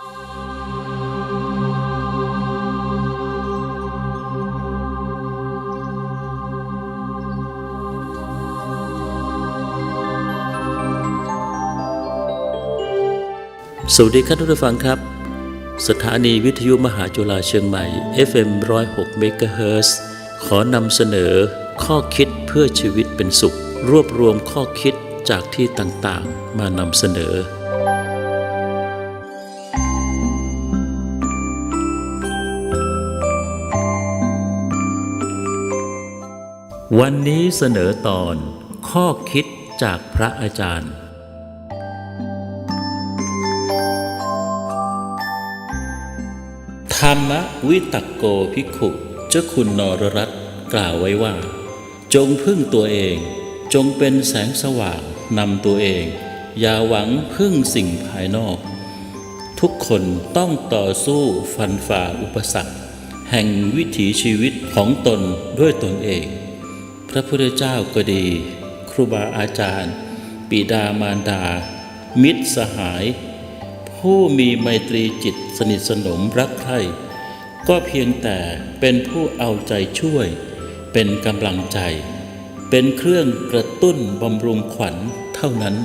สวัสดีครับทุกท่านฟังครับ สถานีวิทยุมหาจุฬาเชียงใหม่ FM 106 MHz ขอนำเสนอข้อคิดเพื่อชีวิตเป็นสุข รวบรวมข้อคิดจากที่ต่างๆ มานำเสนอ วันนี้เสนอตอนข้อคิดจากพระอาจารย์ ธรรมวิตักโกภิกขุเจ้าคุณนรรัตกล่าวไว้ว่า จงพึ่งตัวเอง จงเป็นแสงสว่างนำตัวเอง อย่าหวังพึ่งสิ่งภายนอก ทุกคนต้องต่อสู้ฟันฝ่าอุปสรรค แห่งวิถีชีวิตของตนด้วยตนเอง พระพุทธเจ้าก็ดี ครูบาอาจารย์ ปิดามารดา มิตรสหาย ผู้มีไมตรีจิตสนิทสนมรักใคร่ก็เพียงแต่เป็นผู้เอาใจช่วย เป็นกำลังใจ เป็นเครื่องกระตุ้นบำรุงขวัญเท่านั้น